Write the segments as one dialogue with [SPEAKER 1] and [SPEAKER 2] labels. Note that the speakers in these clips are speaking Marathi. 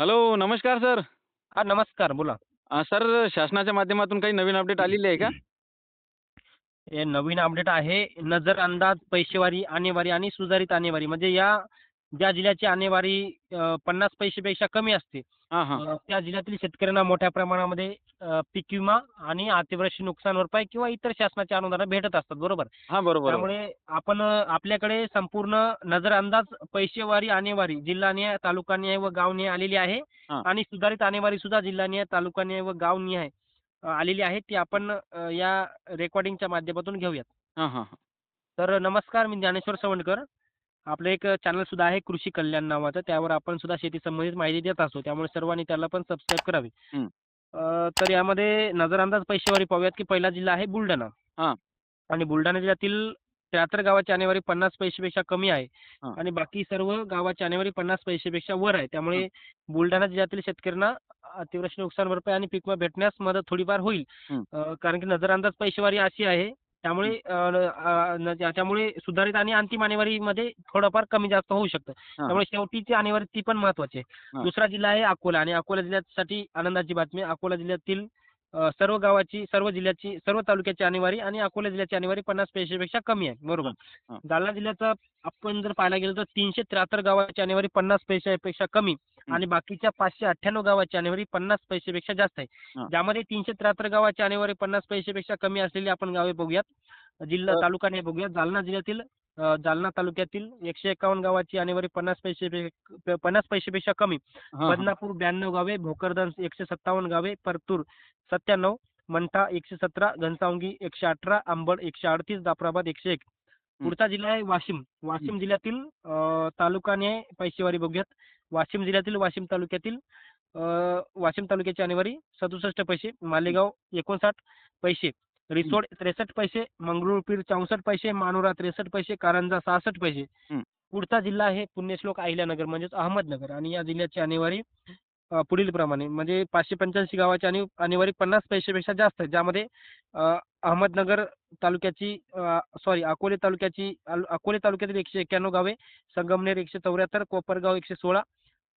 [SPEAKER 1] हॅलो नमस्कार सर
[SPEAKER 2] हा नमस्कार बोला.
[SPEAKER 1] अ, सर शासनाच्या माध्यमातून काही नवीन अपडेट आलेली आहे का?
[SPEAKER 2] हे नवीन अपडेट आहे. नजर अंदाज पैसेवारी आणेवारी आणि सुधारित आणेवारी. म्हणजे या ज्या जिल्ह्याची आणेवारी पन्नास पैसेपेक्षा कमी असते त्या जिल्ह्यातील शेतकऱ्यांना मोठ्या प्रमाणामध्ये पीक विमा आणि अतिवृष्टी नुकसान भरपाई किंवा इतर शासनाची अनुदानं भेटत असतात बरोबर
[SPEAKER 1] हां बरोबर.
[SPEAKER 2] त्यामुळे आपण आपल्याकडे संपूर्ण नजर अंदाज पैसेवारी आणेवारी जिल्हानिहाय तालुकानिहाय व गावनिहाय आलेली आहे. आणि सुधारित आणेवारी सुद्धा जिल्हानिहाय तालुकानिहाय व गावनिहाय आलेली आहे ती आपण या रेकॉर्डिंगच्या माध्यमातून घेऊयात. तर नमस्कार मी ज्ञानेश्वर सवंडकर आपलं एक चॅनल सुद्धा आहे कृषी कल्याण नावाचं त्यावर आपण सुद्धा शेती संबंधित माहिती देत असतो त्यामुळे सर्वांनी त्याला पण सबस्क्राईब करावे
[SPEAKER 1] हं.
[SPEAKER 2] अ, तर यामध्ये नजर अंदाज पैसेवारी पाहूयात की पहिला जिल्हा आहे बुलढाणा
[SPEAKER 1] हां.
[SPEAKER 2] आणि बुलढाणा जिल्ह्यातील त्र्याहत्तर गावाची आणेवारी पन्नास पैसेपेक्षा कमी आहे
[SPEAKER 1] हां.
[SPEAKER 2] आणि बाकी सर्व गावाची आणेवारी पन्नास पैसेपेक्षा वर आहे त्यामुळे बुलढाणा जिल्ह्यातील शेतकऱ्यांना अतिवृष्टी नुकसान भरपाई आणि पीक विमा भेटण्यास मदत थोडीफार होईल
[SPEAKER 1] हं.
[SPEAKER 2] अ, कारण की नजर अंदाज पैसेवारी अशी आहे त्यामुळे त्यामुळे सुधारित आणि अंतिम आणेवारीमध्ये थोडंफार कमी जास्त होऊ शकतं त्यामुळे शेवटीची आणेवारी ती पण महत्वाची आहे. दुसरा जिल्हा आहे अकोला आणि अकोला जिल्ह्यासाठी आनंदाची बातमी. अकोला जिल्ह्यातील सर्व गावाची सर्व जिल्ह्याची सर्व तालुक्याची आणेवारी आणि अकोला जिल्ह्याची आणेवारी पन्नास पैसेपेक्षा कमी आहे बरोबर. जालना जिल्ह्याचा आपण जर पाहायला गेलो तर तीनशे त्र्याहत्तर गावाची आणेवारी पन्नास पैशापेक्षा कमी. आणि बाकीच्या पाचशे अठ्ठ्याण्णव गावाची आणेवारी पन्नास पैसेपेक्षा जास्त आहे. ज्यामध्ये तीनशे त्र्याहत्तर गावाची आणेवारी पन्नास पैसेपेक्षा कमी असलेली आपण गावे बघूयात. जिल्हा तालुका नाही बघूयात. जालना जिल्ह्यातील जालना तालुक्यातील एकशे एकावन्न गावाची आणेवारी पन्नास पैसे पन्नास पैसेपेक्षा कमी. बदनापूर ब्याण्णव गावे भोकरदन एकशे सत्तावन्न गावे परतूर सत्त्याण्णव मंठा एकशे सतरा घनसावंगी एकशे अठरा अंबड एकशे अडतीस जाफराबाद एकशे एक. पुढचा जिल्हा आहे वाशिम. वाशिम जिल्ह्यातील अ, तालुकाने पैसेवारी बघूयात. वाशिम जिल्ह्यातील वाशिम तालुक्यातील अ, वाशिम तालुक्याची आणेवारी सदुसष्ट पैसे मालेगाव एकोणसाठ पैसे रिसोड त्रेसष्ट पैसे मंगरुळपीर चौसष्ट पैसे मानोरा त्रेसष्ट पैसे कारंजा सहासष्ट पैसे. पुढचा जिल्हा आहे पुण्यश्लोक अहिल्यानगर म्हणजेच अहमदनगर आणि या जिल्ह्याची आणेवारी अ, पुढील प्रमाणे म्हणजे पाचशे पंच्याऐंशी गावाची आणि आणेवारी पन्नास पैसेपेक्षा जास्त आहे. ज्यामध्ये अहमदनगर तालुक्याची सॉरी अकोले तालुक्याची अकोले तालुक्यातील एकशे एक्क्याण्णव गावे संगमनेर एकशे चौऱ्याहत्तर कोपरगाव एकशे सोळा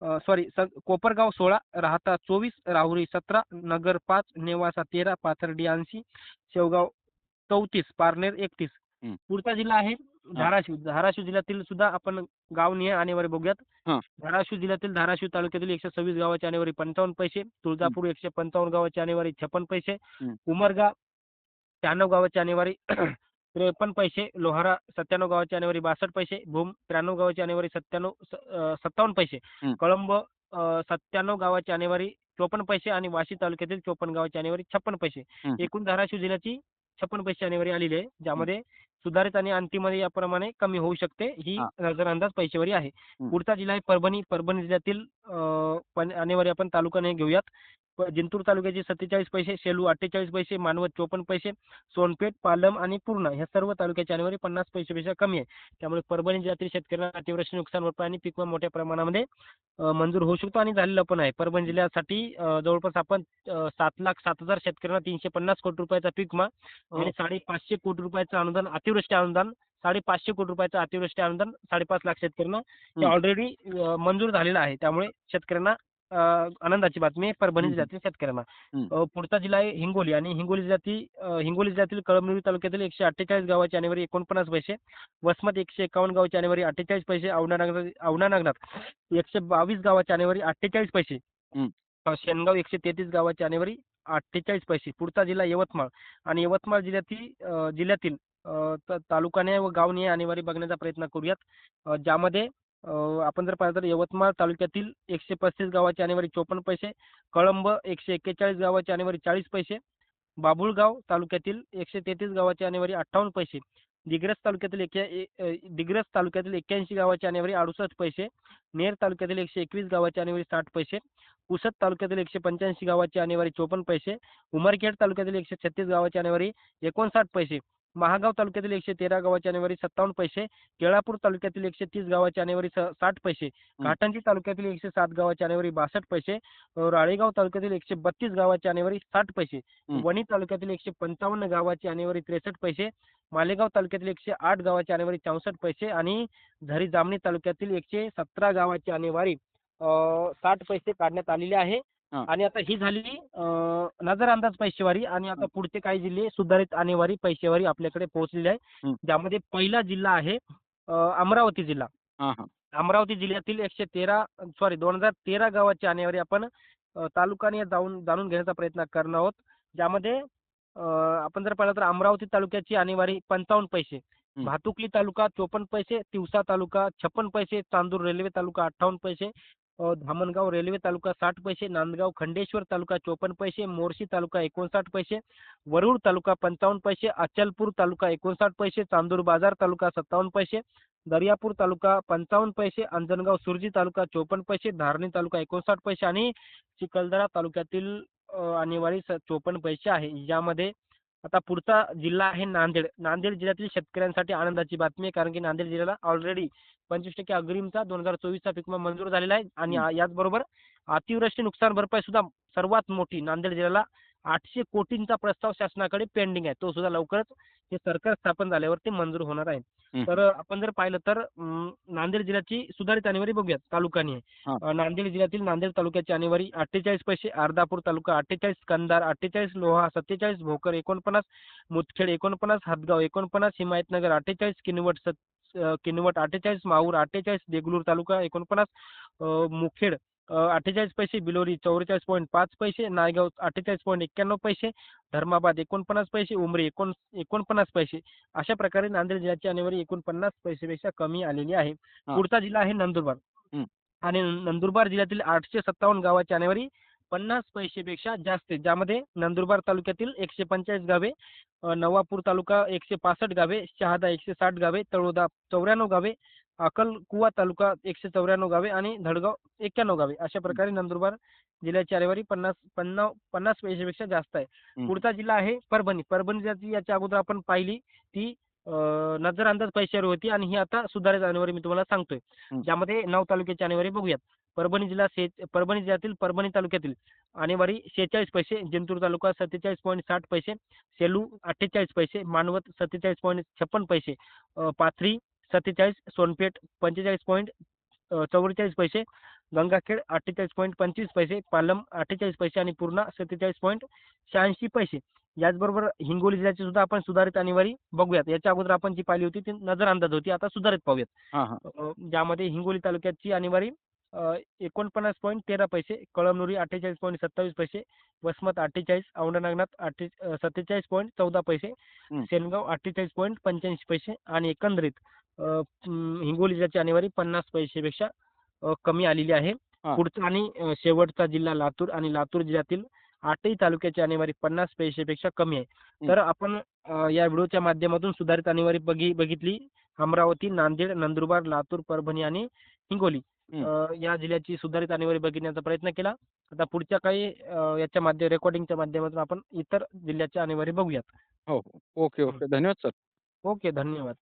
[SPEAKER 2] सॉरी कोपरगाव सोळा राहता चोवीस राहुरी सतरा नगर पाच नेवासा तेरा पाथर्डी ऐंशी शेवगाव चौतीस पारनेर एकतीस. पुढचा जिल्हा आहे धाराशिव धाराशिव जिल्ह्यातील सुद्धा आपण गाव निहाय आणेवारी बघूयात. धाराशिव जिल्ह्यातील धाराशिव तालुक्यातील एकशे सव्वीस गावाची आणेवारी पंचावन्न पैसे तुळजापूर एकशे पंचावन्न गावाची आणेवारी छप्पन पैसे. उमरगा शहाण्णव गावाची आणेवारी त्रेपन्न पैसे लोहारा सत्त्याण्णव गावाची आणेवारी बासष्ट पैसे भूम त्र्याण्णव गावाची आणेवारी सत्त्याण्णव सत्तावन्न पैसे
[SPEAKER 1] हं.
[SPEAKER 2] कळंब अं, सत्त्याण्णव गावाची आणेवारी चोपन्न पैसे आणि वाशी तालुक्यातील चोपन्न गावाची आणेवारी छप्पन पैसे
[SPEAKER 1] हं.
[SPEAKER 2] एकूण धाराशिव जिल्ह्याची छप्पन पैसे आणेवारी आलेली आहे ज्यामध्ये सुधारित आणि अंतिममध्ये याप्रमाणे कमी होऊ शकते. ही
[SPEAKER 1] हां.
[SPEAKER 2] नजर अंदाज पैसेवारी आहे.
[SPEAKER 1] हं.
[SPEAKER 2] पुढचा जिल्हा आहे परभणी. परभणी जिल्ह्यातील आणेवारी आपण तालुक्याने घेऊयात. जिंतूर तालुक्याची सत्तेचाळीस पैसे सेलू अठ्ठेचाळीस पैसे मानवत चोपन्न पैसे सोनपेठ पालम आणि पूर्णा ह्या सर्व तालुक्याची आणेवारी पन्नास पैसेपेक्षा कमी आहे. त्यामुळे परभणी जिल्ह्यातील शेतकऱ्यांना अतिवृष्टी नुकसान भरपाई आणि पीक विमा मोठ्या प्रमाणामध्ये मंजूर होऊ शकतो आणि झालेलं पण आहे. परभणी जिल्ह्यासाठी जवळपास आपण सात लाख सात हजार शेतकऱ्यांना तीनशे पन्नास कोटी रुपयाचा पीक विमा आणि साडेपाचशे कोटी रुपयाचं अनुदान अतिवृष्टी अनुदान साडेपाचशे कोटी रुपयाचं अतिवृष्टी अनुदान साडेपाच लाख शेतकऱ्यांना. हे. ऑलरेडी मंजूर झालेलं आहे. त्यामुळे शेतकऱ्यांना आनंदाची बातमी आहे. परभणी. जिल्ह्यातील शेतकऱ्यांना. पुढचा जिल्हा आहे हिंगोली आणि हिंगोली जिल्ह्यातील हिंगोली जिल्ह्यातील कळमनुरी तालुक्यातील एकशे अठ्ठेचाळीस गावाची आणेवारी एकोणपन्नास पैसे वसमत एकशे एकावन्न गावाची आणेवारी अठ्ठेचाळीस पैसे औंढा नागनाथ एकशे बावीस गावाची आणेवारी अठ्ठेचाळीस पैसे. शेनगाव एकशे तेहतीस गावाची आणेवारी अठ्ठेचाळीस पैसे. पुढचा जिल्हा यवतमाळ आणि यवतमाळ जिल्ह्यातील जिल्ह्यातील त- तालुकाने व गावने आणेवारी बघण्याचा प्रयत्न करूयात. ज्यामध्ये आपण जर पाहिलं तर यवतमाळ तालुक्यातील एकशे पस्तीस गावाची आणेवारी चोपन्न पैसे कळंब एकशे एक्केचाळीस गावाची आणेवारी चाळीस पैसे बाभुळगाव तालुक्यातील एकशे तेहतीस गावाची आणेवारी अठ्ठावन्न पैसे दिग्रस तालुक्यातील एक्या ए- दिग्रस तालुक्यातील एक्क्याऐंशी गावाची आणेवारी अडुसष्ट पैसे नेर तालुक्यातील एकशे एकवीस गावाची आणेवारी साठ पैसे पुसद तालुक्यातील एकशे पंच्याऐंशी गावाची आणेवारी चोपन्न पैसे उमरखेड तालुक्यातील एकशे छत्तीस गावाची आणेवारी एकोणसाठ पैसे महागाव तालुक्यातील एकशे तेरा गावाची आणेवारी सत्तावन्न पैसे केळापूर तालुक्यातील एकशे तीस गावाची आणेवारी साठ पैसे घाटंजी तालुक्यातील एकशे सात गावाची आणेवारी बासष्ट पैसे राळेगाव तालुक्यातील एकशे बत्तीस गावाची आणेवारी साठ पैसे. वणी तालुक्यातील एकशे पंचावन्न गावाची आणेवारी त्रेसष्ट पैसे मालेगाव तालुक्यातील एकशे आठ गावाची आणेवारी चौसष्ट पैसे आणि झरी जामणी तालुक्यातील एकशे सतरा गावाची आणेवारी साठ पैसे काढण्यात आलेले आहे. आणि आता ही झाली अं, नजर अंदाज पैसेवारी आणि आता पुढचे काही जिल्हे सुधारित आणेवारी पैसेवारी आपल्याकडे पोहोचलेले आहे. ज्यामध्ये पहिला जिल्हा आहे अमरावती जिल्हा. अमरावती जिल्ह्यातील एकशे तेरा सॉरी दोन हजार तेरा गावाची आणेवारी आपण तालुकाने जाऊन जाणून घेण्याचा प्रयत्न करणार आहोत. ज्यामध्ये आपण जर पाहिलं तर अमरावती तालुक्याची आणेवारी पंचावन्न पैसे. भातुकली तालुका चोपन्न पैसे तिवसा तालुका छप्पन पैसे चांदूर रेल्वे तालुका अठ्ठावन्न पैसे धामणगाव रेल्वे तालुका साठ पैसे नांदगाव खंडेश्वर तालुका चोपन्न पैसे मोर्शी तालुका एकोणसाठ पैसे वरुड तालुका पंचावन्न पैसे अचलपूर तालुका एकोणसाठ पैसे चांदूर बाजार तालुका सत्तावन्न पैसे दर्यापूर तालुका पंचावन्न पैसे अंजनगाव सुरजी तालुका चोपन्न पैसे धारणी तालुका एकोणसाठ पैसे आणि चिखलदरा तालुक्यातील अ, आणेवारी चोपन्न पैसे आहे. यामध्ये आता पुढचा जिल्हा आहे नांदेड. नांदेड जिल्ह्यातील शेतकऱ्यांसाठी आनंदाची बातमी आहे कारण की नांदेड जिल्ह्याला ऑलरेडी पंचवीस टक्के अग्रिमचा दोन हजार चोवीसचा पीक विमा मंजूर झालेला आहे. आणि याचबरोबर अतिवृष्टी नुकसान भरपाई सुद्धा सर्वात मोठी नांदेड जिल्ह्याला आठशे कोटींचा प्रस्ताव शासनाकडे पेंडिंग आहे. तो सुद्धा लवकरच हे सरकार स्थापन झाल्यावर ते मंजूर होणार आहे. तर आपण जर पाहिलं तर नांदेड जिल्ह्याची सुधारित आणेवारी बघूयात तालुकानी नांदेड जिल्ह्यातील नांदेड तालुक्याची आणेवारी अठ्ठेचाळीस पैसे अर्धापूर तालुका अठ्ठेचाळीस कंधार अठ्ठेचाळीस लोहा सत्तेचाळीस भोकर एकोणपन्नास मुदखेड एकोणपन्नास हातगाव एकोणपन्नास हिमायतनगर अठ्ठेचाळीस किनवट किनवट अठ्ठेचाळीस माहूर अठ्ठेचाळीस देगलूर तालुका एकोणपन्नास मुखेड अठ्ठेचाळीस पैसे बिलोरी चौवेचाळीस पॉईंट पाच पैसे नायगाव अठ्ठेचाळीस पॉईंट एक्क्याण्णव पैसे धर्माबाद एकोणपन्नास पैसे उमरी एकोण एकोणपन्नास पैसे अशा प्रकारे नांदेड जिल्ह्याची आणेवारी एकोणपन्नास पैसेपेक्षा कमी आलेली आहे. पुढचा जिल्हा आहे नंदुरबार. आणि नंदुरबार जिल्ह्यातील आठशे सत्तावन्न गावाची आणेवारी पन्नास पैसेपेक्षा जास्त आहे ज्यामध्ये नंदुरबार तालुक्यातील एकशे पंचेचाळीस गावे नवापूर तालुका एकशे पासष्ट गावे शहादा एकशे साठ गावे तळोदा चौऱ्याण्णव गावे अकलकुवा तालुका एकशे चौऱ्याण्णव गावे आणि धडगाव एक्क्याण्णव गावे. अशा प्रकारे नंदुरबार जिल्ह्याची आणेवारी पन्नास पन्ना पन्नास पैसेपेक्षा जास्त आहे. पुढचा जिल्हा आहे परभणी. परभणी जिल्ह्याची याच्या अगोदर आपण पाहिली ती नजर अंदाज पैशावर होती आणि ही आता सुधारित आणेवारी मी तुम्हाला सांगतोय. ज्यामध्ये नऊ तालुक्याची आणेवारी बघूयात. परभणी जिल्हा शे परभणी जिल्ह्यातील परभणी तालुक्यातील आणेवारी शेहेचाळीस पैसे जिंतूर तालुका सत्तेचाळीस पॉईंट साठ पैसे सेलू अठ्ठेचाळीस पैसे मानवत सत्तेचाळीस पॉईंट छप्पन पैसे पाथरी सत्तेचाळीस सोनपेठ पंचेचाळीस पॉईंट चौवेचाळीस पैसे गंगाखेड अठ्ठेचाळीस पॉईंट पंचवीस पैसे पालम अठ्ठेचाळीस पैसे आणि पूर्णा सत्तेचाळीस पॉईंट शहाऐंशी पैसे. याचबरोबर हिंगोली जिल्ह्याची सुद्धा आपण सुधारित आणेवारी बघूयात. याच्या अगोदर आपण जी पाहिली होती ती नजर अंदाज होती. आता सुधारित पाहूयात. ज्यामध्ये हिंगोली तालुक्याची आणेवारी एकोणपन्नास पॉईंट तेरा पैसे कळमनुरी अठ्ठेचाळीस पॉईंट सत्तावीस पैसे वसमत अठ्ठेचाळीस औंढनागनाथ अठ्ठे सत्तेचाळीस पॉईंट चौदा पैसे. सेनगाव अठ्ठेचाळीस पॉईंट पंच्याऐंशी पैसे आणि एकंदरीत अ, म, हिंगोली जिल्ह्याची आणेवारी पन्नास पैसेपेक्षा कमी आलेली आहे. पुढचा आणि शेवटचा जिल्हा लातूर आणि लातूर जिल्ह्यातील आठही तालुक्याची आणेवारी पन्नास पैसेपेक्षा कमी आहे. तर आपण या व्हिडिओच्या माध्यमातून सुधारित आणेवारी बघी बघितली. अमरावती नांदेड नंदुरबार लातूर परभणी आणि हिंगोली. या जिल्ह्याची सुधारित आणेवारी बघण्याचा प्रयत्न केला. आता पुढच्या काही याच्या माध्यम रेकॉर्डिंगच्या माध्यमातून आपण इतर जिल्ह्याच्या आणेवारी बघूयात.
[SPEAKER 1] हो हो. Okay okay. धन्यवाद सर.
[SPEAKER 2] ओके धन्यवाद.